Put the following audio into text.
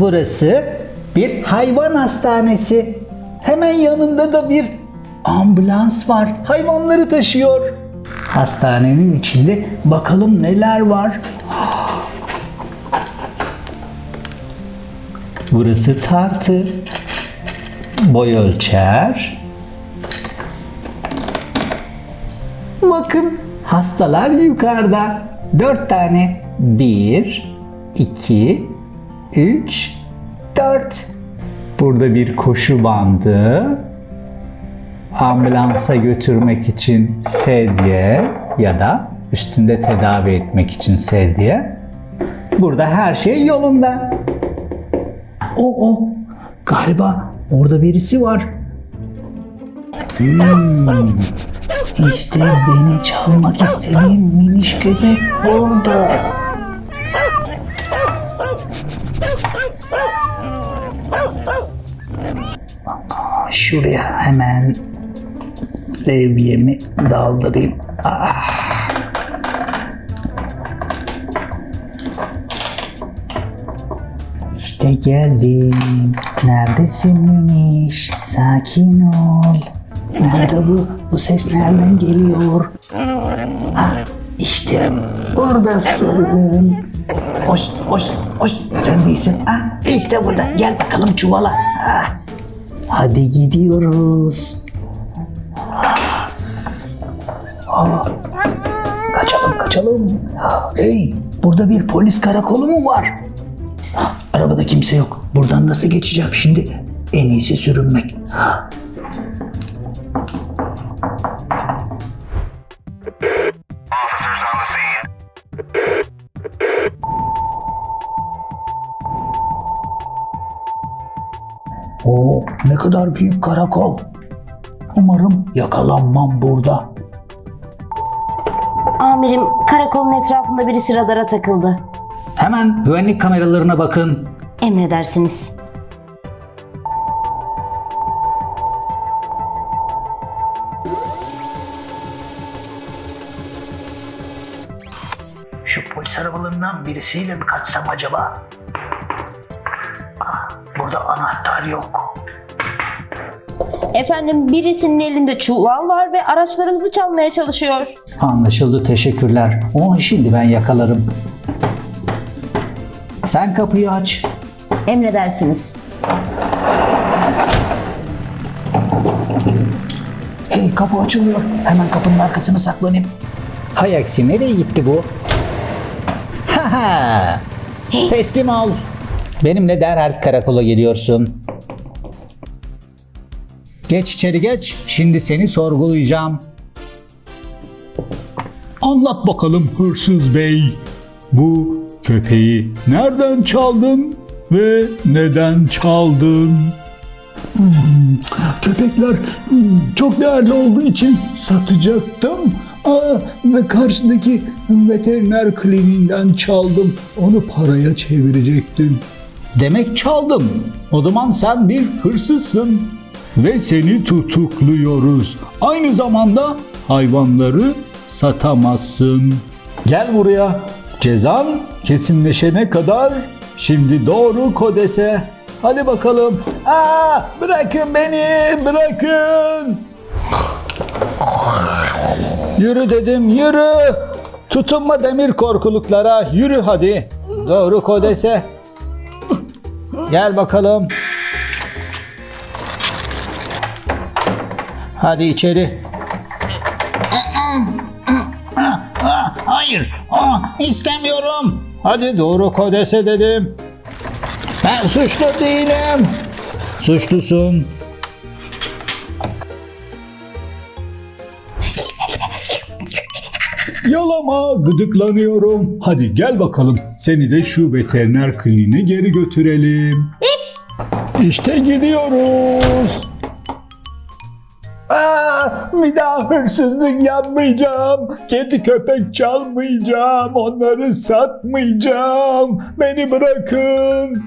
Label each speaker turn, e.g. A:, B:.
A: Burası bir hayvan hastanesi. Hemen yanında da bir ambulans var. Hayvanları taşıyor. Hastanenin içinde bakalım neler var. Burası tartı. Boy ölçer. Bakın hastalar yukarıda. Dört tane. Bir, iki, üç, dört. Burada bir koşu bandı. Ambulansa götürmek için sedye ya da üstünde tedavi etmek için sedye. Burada her şey yolunda. O o galiba orada birisi var. Hmm, işte benim çalmak istediğim miniş köpek burada. Şuraya hemen levyemi daldırayım. Ah. İşte geldim. Neredesin miniş? Sakin ol. Nerede bu? Bu ses nereden geliyor? Ha, işte buradasın. Hoş, hoş, hoş. Sen değilsin. Ha, işte burada. Gel bakalım çuvala. Ha. Hadi gidiyoruz. Aa, kaçalım, kaçalım. Hey, burada bir polis karakolu mu var? Arabada kimse yok. Buradan nasıl geçeceğim şimdi? En iyisi sürünmek. Oo, ne kadar büyük karakol. Umarım yakalanmam burada.
B: Amirim, karakolun etrafında birisi radara takıldı.
A: Hemen güvenlik kameralarına bakın.
B: Emredersiniz.
A: Şu polis arabalarından birisiyle mi kaçsam acaba? Burada anahtar yok.
B: Efendim, birisinin elinde çuval var ve araçlarımızı çalmaya çalışıyor.
A: Anlaşıldı teşekkürler. Onu şimdi ben yakalarım. Sen kapıyı aç.
B: Emredersiniz.
A: Hey kapı açılıyor. Hemen kapının arkasına saklanayım. Hay aksi nereye gitti bu? Haha. Teslim ol. Benimle derhal karakola geliyorsun. Geç içeri geç. Şimdi seni sorgulayacağım.
C: Anlat bakalım hırsız bey. Bu köpeği nereden çaldın ve neden çaldın? Hmm, köpekler hmm, çok değerli olduğu için satacaktım. Aa, ve karşıdaki veteriner kliniğinden çaldım. Onu paraya çevirecektim.
A: Demek çaldın.
C: O zaman sen bir hırsızsın ve seni tutukluyoruz. Aynı zamanda hayvanları satamazsın. Gel buraya. Cezan kesinleşene kadar şimdi doğru kodese. Hadi bakalım. Aa, bırakın beni, bırakın. Yürü dedim, yürü. Tutunma demir korkuluklara, yürü hadi. Doğru kodese. Gel bakalım. Hadi içeri. Hayır, istemiyorum. Hadi doğru kodese dedim. Ben suçlu değilim. Suçlusun. Yalama, gıdıklanıyorum. Hadi gel bakalım. Seni de şu veteriner kliniğine geri götürelim. İşte gidiyoruz. Aa, bir daha hırsızlık yapmayacağım. Kedi köpek çalmayacağım. Onları satmayacağım. Beni bırakın.